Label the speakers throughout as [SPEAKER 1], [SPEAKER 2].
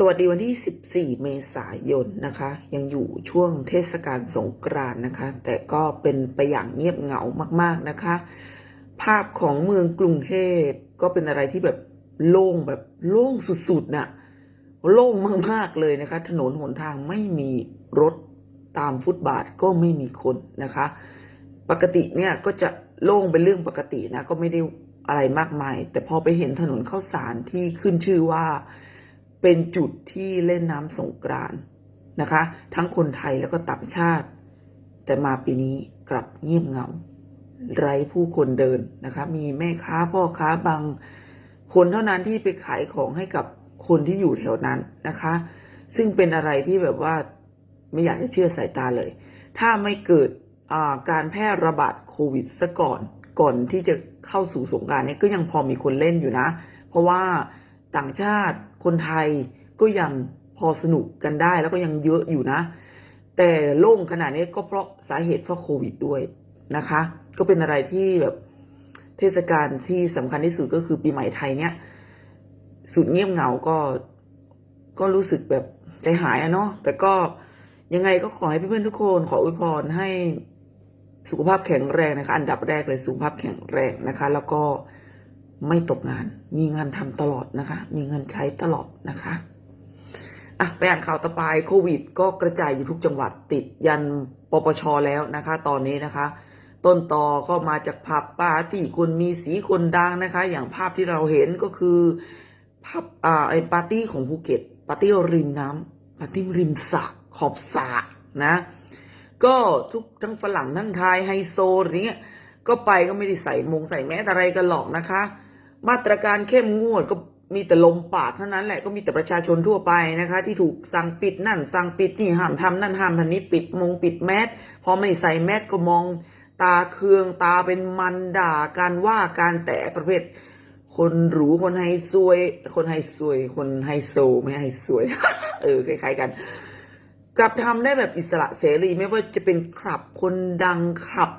[SPEAKER 1] สวัสดีวันที่ 14 เมษายนนะคะ ยังอยู่ช่วงเทศกาลสงกรานต์นะคะ แต่ก็เป็นไปอย่างเงียบเหงามากๆนะคะ ภาพของเมืองกรุงเทพก็เป็นอะไรที่แบบโล่งแบบโล่งสุดๆน่ะโล่งมากๆเลยนะคะ ถนนหนทางไม่มีรถตามฟุตบาทก็ไม่มีคนนะคะ ปกติเนี่ยก็จะโล่งเป็นเรื่องปกตินะก็ไม่ได้อะไรมากมาย แต่พอไปเห็นถนนข้าวสารที่ขึ้นชื่อว่า เป็นจุดที่เล่นน้ำสงกรานนะคะ ทั้งคนไทยแล้วก็ต่างชาติ แต่มาปีนี้กลับเงียบเหงา ไร้ผู้คนเดินนะคะ มีแม่ค้าพ่อค้าบางคนเท่านั้นที่ไปขายของให้กับคนที่อยู่แถวนั้นนะคะ ซึ่งเป็นอะไรที่แบบว่าไม่อยากจะเชื่อสายตาเลย ถ้าไม่เกิดการแพร่ระบาดโควิดซะก่อน ก่อนที่จะเข้าสู่สงกรารเนี่ยก็ยังพอมีคนเล่นอยู่นะ เพราะว่าต่างชาติ คนไทยก็ยังพอสนุกกันได้แล้วก็ยังเยอะอยู่นะ แต่โล่งขนาดนี้ก็เพราะสาเหตุเพราะโควิดด้วยนะคะ ก็เป็นอะไรที่แบบเทศกาลที่สำคัญที่สุดก็คือปีใหม่ไทยเนี่ยสุดเงียบเหงาก็ก็รู้สึกแบบใจหายอะเนาะแต่ก็ยังไงก็ขอให้เพื่อนๆทุกคนขออวยพรให้สุขภาพแข็งแรงนะคะ อันดับแรกเลยสุขภาพแข็งแรงนะคะ แล้วก็ ไม่ตกงาน มีงานทำตลอดนะคะ มีเงินใช้ตลอดนะคะอะไปอ่านข่าวต่อไปโควิด ก็กระจายอยู่ทุกจังหวัดติดยันปปชแล้วนะคะ ตอนนี้นะคะ ต้นต่อก็มาจากผับปาร์ตี้คนมีสีคนดังนะคะ อย่างภาพที่เราเห็นก็คือผับอ่าไอปาร์ตี้ของภูเก็ตปาร์ตี้ริมน้ำปาร์ตี้ริมสระขอบสระนะ ก็ทุกทั้งฝรั่งทั้งไทยไฮโซอะไรเงี้ยก็ไปก็ไม่ได้ใส่มงใส่แมสอะไรกันหรอกนะคะ มาตรการเข้มงวดก็มีแต่ลมปากเท่านั้นแหละก็มีแต่ประชาชนทั่วไปนะคะ ที่ถูกสั่งปิดนั่น สั่งปิดนี่ห้ามทำนั่นห้ามทำนี้ปิดมงปิดแมสพอไม่ใส่แมสก็มองตาเคืองตาเป็นมันด่าการว่าการแต่ประเภท คนหรูคนไฮซวย คนไฮซวย คนไฮโซไม่ไฮซวย เออคล้ายๆกันกลับทำได้แบบอิสระเสรีไม่ว่าจะเป็นขับคนดังขับ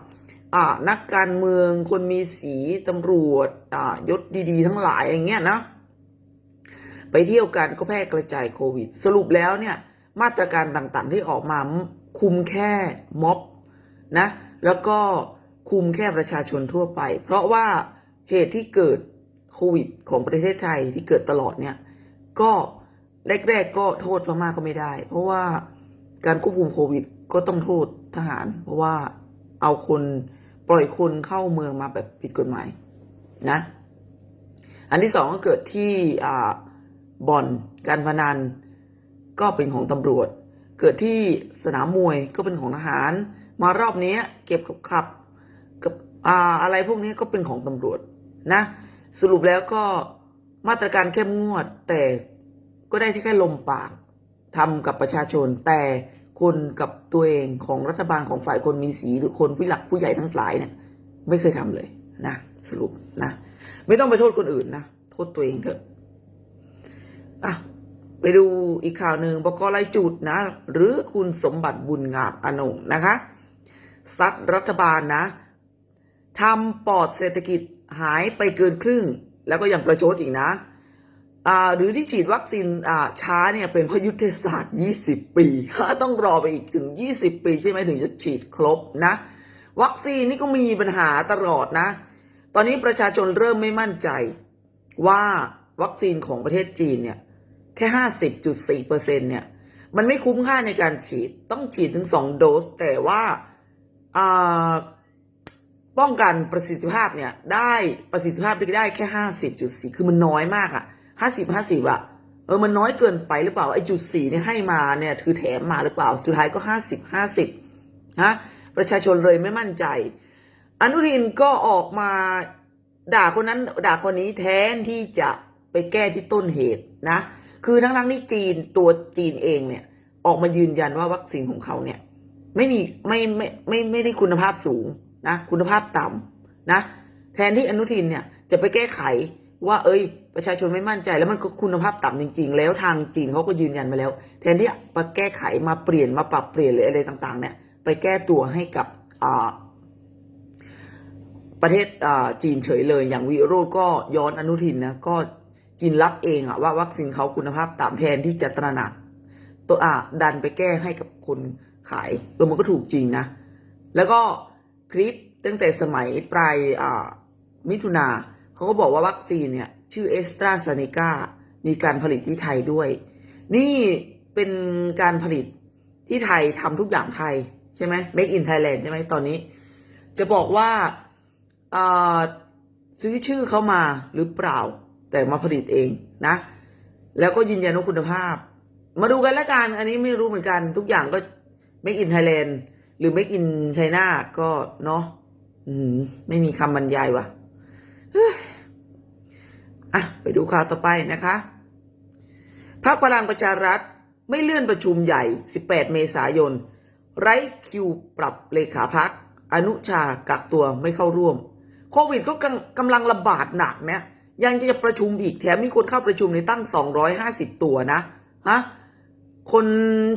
[SPEAKER 1] นักการเมืองคนมีสีตำรวจอ่ายศดีๆ ทั้งหลายอย่างเงี้ยนะไปเที่ยวกันก็แพร่กระจายโควิด สรุปแล้วเนี่ย มาตรการต่างๆที่ออกมาคุมแค่ม็อบนะ แล้วก็คุมแค่ประชาชนทั่วไป เพราะว่าเหตุที่เกิดโควิดของประเทศไทยที่เกิดตลอดเนี่ย ก็แรกๆก็โทษพม่าก็ไม่ได้ เพราะว่าการควบคุมโควิดก็ต้องโทษทหาร เพราะว่าเอาคน ปล่อยคนเข้าเมืองมาแบบผิดกฎหมายนะ อันที่สองก็เกิดที่บ่อนการพนันก็เป็นของตำรวจ เกิดที่สนามมวยก็เป็นของทหาร มารอบนี้เก็บกับขับกับออะไรพวกนี้ก็เป็นของตำรวจนะ สรุปแล้วก็มาตรการเข้มงวดแต่ก็ได้แค่ลมปากทำกับประชาชนแต่ คนกับตัวเองของรัฐบาลของฝ่ายคนมีสีหรือคนผู้หลักผู้ใหญ่ทั้งหลายเนี่ยไม่เคยทำเลยนะสรุปนะไม่ต้องไปโทษคนอื่นนะโทษตัวเองเถอะอะไปดูอีกข่าวหนึ่งบกไลจุดนะ หรือคุณสมบัติบุญงามอนงนะคะซัดรัฐบาลนะทำปอดเศรษฐกิจหายไปเกินครึ่ง แล้วก็ยังประชดอีกนะ หรือที่ฉีดวัคซีนช้าเนี่ยเป็นเพราะยุทธศาสตร์ 20 ปี ต้องรอไปอีกถึง 20 ปีใช่ไหมถึงจะฉีดครบนะ วัคซีนนี่ก็มีปัญหาตลอดนะ ตอนนี้ประชาชนเริ่มไม่มั่นใจว่าวัคซีนของประเทศจีนเนี่ย แค่ 50.4เปอร์เซ็นเนี่ย มันไม่คุ้มค่าในการฉีดต้องฉีดถึง 2 โดส แต่ว่าป้องกันประสิทธิภาพเนี่ยได้ประสิทธิภาพได้แค่ 50.4 คือมันน้อยมากอะ 50 50อะเออมันน้อยเกินไปหรือเปล่าไอ้จุดสี่เนี่ยให้มาเนี่ยคือแถมมาหรือเปล่า สุดท้ายก็50 50ฮะประชาชนเลยไม่มั่นใจ อนุทินก็ออกมาด่าคนนั้นด่าคนนี้แทนที่จะไปแก้ที่ต้นเหตุนะ คือทั้งทั้งๆที่จีนตัวจีนเองเนี่ย ออกมายืนยันว่าวัคซีนของเขาเนี่ย ไม่มีไม่ไม่ไม่ไม่ได้คุณภาพสูงนะ คุณภาพต่ำนะ แทนที่อนุทินเนี่ยจะไปแก้ไขว่า เอ้ย ประชาชนไม่มั่นใจแล้วมันก็คุณภาพต่ำจริง ๆ แล้วทางจีนเขาก็ยืนยันมาแล้ว แทนที่มาแก้ไขมาเปลี่ยนมาปรับเปลี่ยนหรืออะไรต่าง ๆ เนี่ย ไปแก้ตัวให้กับประเทศจีนเฉยเลย อย่างวิโรจน์ก็ย้อนอนุทินนะก็จีนรับเองอะว่าวัคซีนเขาคุณภาพต่ำแทนที่จะตระหนัก ตัวอะดันไปแก้ให้กับคนขายเออมันก็ถูกจริงนะ แล้วก็คลิปตั้งแต่สมัยปลายมิถุนา เขาก็บอกว่าวัคซีนเนี่ยชื่อเอสตราเซเนกามีการผลิตที่ไทยด้วย นี่เป็นการผลิตที่ไทยทำทุกอย่างไทยใช่ไหม Make in Thailand ใช่ไหมตอนนี้ จะบอกว่าซื้อชื่อเขามาหรือเปล่า แต่มาผลิตเองนะ แล้วก็ยืนยันว่าคุณภาพ มาดูกันละกัน อันนี้ไม่รู้เหมือนกันทุกอย่างก็ Make in Thailand หรือ Make in China ก็เนาะไม่มีคำบรรยายว่ะ อะไปดูข่าวต่อไปนะคะพรรคพลังประชารัฐไม่เลื่อนประชุมใหญ่ 18 เมษายน ไร้คิวปรับเลขาพัก อนุชากักตัวไม่เข้าร่วม โควิดก็กำกำลังระบาดหนักนะ ยังจะประชุมอีกแถมมีคนเข้าประชุมในตั้ง 250 ตัวนะ ฮะ คน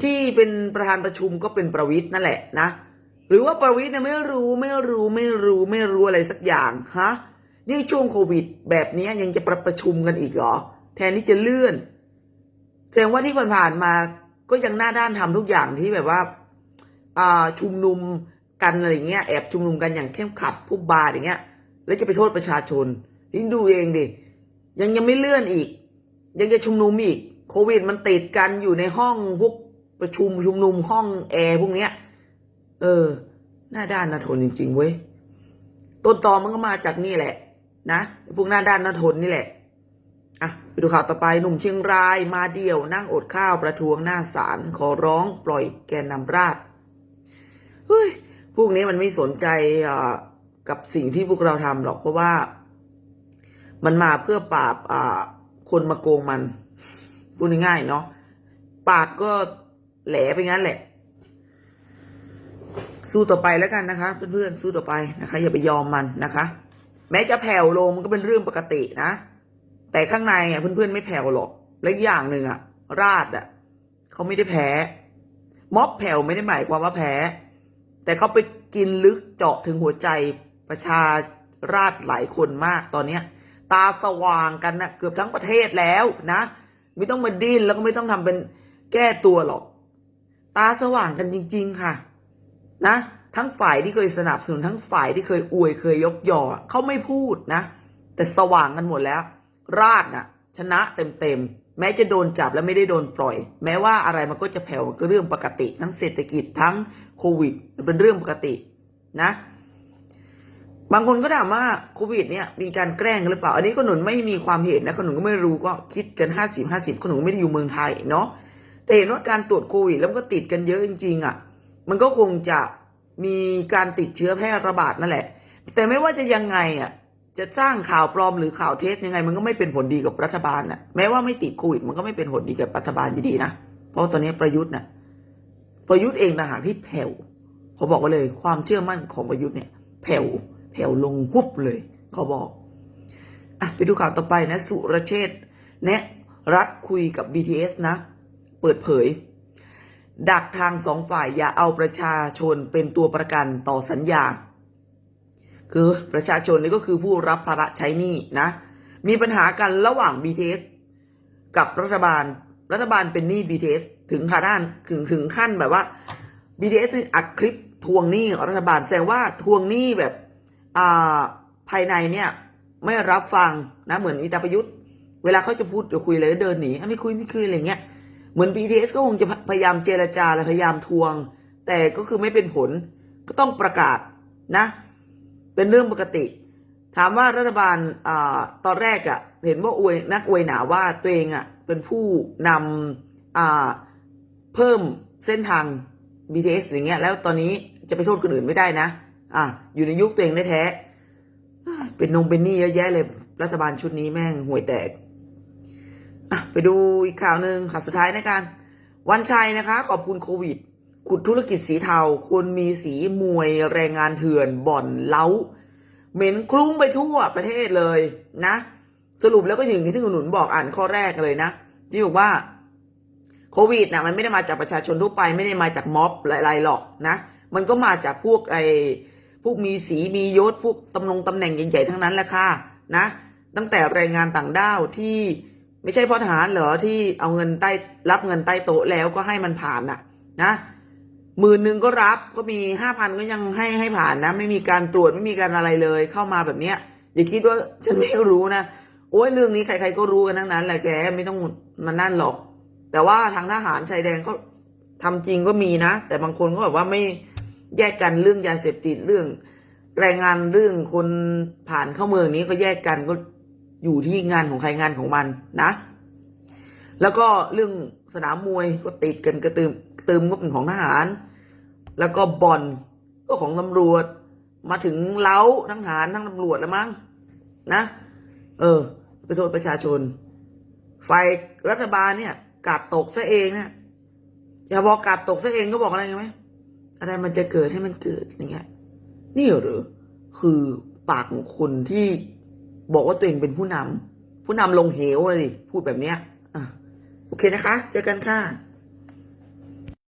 [SPEAKER 1] ที่เป็นประธานประชุมก็เป็นประวิทย์นั่นแหละนะ หรือว่าประวิทย์เนี่ยไม่รู้ไม่รู้ไม่รู้ไม่รู้อะไรสักอย่าง ฮะ นี่ช่วงโควิด แบบนี้ยังจะประประชุมกันอีกเหรอ แทนที่จะเลื่อน แสดงว่าที่ผ่านๆมาก็ยังหน้าด้านทำทุกอย่างที่แบบว่าชุมนุมกันอะไรเงี้ยแอบชุมนุมกันอย่างเข้มขัดพวกบาร์อย่างเงี้ย แล้วจะไปโทษประชาชนทิ้งดูเองดิยังยังไม่เลื่อนอีก ยังจะชุมนุมอีก โควิดมันติดกันอยู่ในห้องพวกประชุมชุมนุมห้องแอร์พวกเนี้ย เออ หน้าด้านน่าทนจริง ๆ เว้ยต้นตอมันก็มาจากนี่แหละ นะพวกหน้าด้านน่าทนนี่แหละอะไปดูข่าวต่อไปหนุ่มเชียงรายมาเดี่ยวนั่งอดข้าวประท้วงหน้าศาลขอร้องปล่อยแกนนำราษฎร์เฮ้ยพวกนี้มันไม่สนใจกับสิ่งที่พวกเราทำหรอกเพราะว่า มันมาเพื่อปราบคนมาโกงมันพูดง่ายๆเนาะปากก็แหลไปงั้นแหละ สู้ต่อไปแล้วกันนะคะ เพื่อนๆสู้ต่อไปนะคะ อย่าไปยอมมันนะคะ แม้จะแผ่วลงมันก็เป็นเรื่องปกตินะ แต่ข้างในอะเพื่อนๆไม่แผ่วหรอกและอย่างหนึ่งอะ ราดอะเขาไม่ได้แพ้ ม็อบแผ่วไม่ได้หมายความว่าแพ้ แต่เขาไปกินลึกเจาะถึงหัวใจประชาราษฎร์หลายคนมากตอนเนี้ย ตาสว่างกันนะเกือบทั้งประเทศแล้วนะ ไม่ต้องมาดิ้นแล้วก็ไม่ต้องทำเป็นแก้ตัวหรอก ตาสว่างกันจริง ๆ ค่ะ นะ ทั้งฝ่ายที่เคยสนับสนุนทั้งฝ่ายที่เคยอวยเคยยกยอเขาไม่พูดนะ แต่สว่างกันหมดแล้ว ราดน่ะ ชนะเต็มๆ แม้จะโดนจับและไม่ได้โดนปล่อย แม้ว่าอะไรมันก็จะแผ่วก็เรื่องปกติ ทั้งเศรษฐกิจทั้งโควิดเป็นเรื่องปกตินะ บางคนก็ถามว่าโควิดเนี่ยมีการแกล้งหรือเปล่า อันนี้ขนุนไม่มีความเห็นนะขนุนก็ไม่รู้ก็คิดกันห้าสิบห้าสิบขนุนไม่ได้อยู่เมืองไทยเนาะแต่เห็นว่าการตรวจโควิดแล้วก็ติดกันเยอะจริงๆอะ มันก็คงจะ มีการติดเชื้อแพร่ระบาดนั่นแหละ แต่ไม่ว่าจะยังไงอะจะสร้างข่าวปลอมหรือข่าวเท็จยังไง มันก็ไม่เป็นผลดีกับรัฐบาลน่ะแม้ว่าไม่ติดโควิดมันก็ไม่เป็นผลดีกับรัฐบาลอยู่ดีนะเพราะตอนนี้ประยุทธ์น่ะประยุทธ์เองต่างหากที่แผ่วเขาบอกว่าเลยความเชื่อมั่นของประยุทธ์เนี่ย แผ่วแผ่วลงหุบเลยเขาบอกอะไปดูข่าวต่อไปนะ สุรเชษฐ์แนะรัฐคุยกับ BTS นะ เปิดเผย ดักทางสองฝ่ายอย่าเอาประชาชนเป็นตัวประกันต่อสัญญา คือประชาชนนี่ก็คือผู้รับภาระใช้หนี้นะ มีปัญหากันระหว่าง BTS กับรัฐบาล รัฐบาลเป็นหนี้ BTS ถึงขนาดถึงถึงขั้นแบบว่า BTS อัดคลิปทวงหนี้รัฐบาลแสดงว่าทวงหนี้แบบอ่าภายในเนี่ยไม่รับฟังนะเหมือนอิตาประยุทธ์ เวลาเขาจะพูดจะคุยอะไรก็เดินหนีไม่คุยไม่คุยอะไรเงี้ย เหมือน BTS ก็คงจะพยายามเจรจาและพยายามทวง แต่ก็คือไม่เป็นผลก็ต้องประกาศนะ เป็นเรื่องปกติ ถามว่ารัฐบาลอตอนแรกอะ่ะ เห็นว่าอวยนักอวยหนาว่าตัวเองอะ่ะเป็นผู้นำเพิ่มเส้นทาง BTS อย่างเงี้ย แล้วตอนนี้จะไปโทษคนอื่นไม่ได้นะ อะอยู่ในยุคตัวเองได้แท้ เป็นนงเป็นนี้เยอะแยะเลย รัฐบาลชุดนี้แม่งห่วยแตก อะไปดูอีกข่าวหนึ่งข่าวสุดท้ายนะกันวันชัยนะคะ ขอบคุณโควิด ขุดธุรกิจสีเทาคนมีสีมวยแรงงานเถื่อนบ่อนเล้า เหม็นคลุ้งไปทั่วประเทศเลยนะ สรุปแล้วก็อย่างที่คุณหนุนบอกอ่านข้อแรกเลยนะ ที่บอกว่าโควิดนะมันไม่ได้มาจากประชาชนทั่วไปไม่ได้มาจากม็อบอะไรๆหรอกนะ มันก็มาจากพวกไอ้พวกมีสีมียศพวกตำแหน่งตำแหน่งใหญ่ๆทั้งนั้นแหละค่ะนะ ตั้งแต่แรงงานต่างด้าวที่ ไม่ใช่เพราะทหารเหรอที่เอาเงินใต้รับเงินใต้โต๊ะแล้วก็ให้มันผ่านน่ะ นะหมื่นหนึ่งก็รับก็มีห้าพันก็ยังให้ให้ผ่านนะ ไม่มีการตรวจไม่มีการอะไรเลยเข้ามาแบบเนี้ยอย่าคิดว่าฉันไม่รู้นะโอ้ยเรื่องนี้ใครๆก็รู้กันทั้งนั้นแหละแกไม่ต้องมานั่นหรอก แต่ว่าทางทหารชายแดนเขาทำจริงก็มีนะ แต่บางคนก็แบบว่าไม่แยกกันเรื่องยาเสพติดเรื่อง แรงงานเรื่องคนผ่านเข้าเมืองนี้ก็แยกกันก็ อยู่ที่งานของใครงานของมันนะ แล้วก็เรื่องสนามมวยก็ติดกันกระตืมเติมงบเป็นของทหาร แล้วก็บอลก็ของตำรวจ มาถึงเล้าทั้งทหารทั้งตำรวจแล้วมั้งนะ เออ ไปโทษประชาชนฝ่ายรัฐบาลเนี่ยกาดตกซะเองเนี่ยอย่าบอกกาดตกซะเองก็บอกอะไรกันไหมอะไรมันจะเกิดให้มันเกิดอย่างเงี้ยนี่เหรอคือปากของคนที่ บอกว่าตัวเองเป็นผู้นำผู้นำลงเหวเลยดิพูดแบบเนี้ยอะโอเคนะคะ เจอกันค่ะ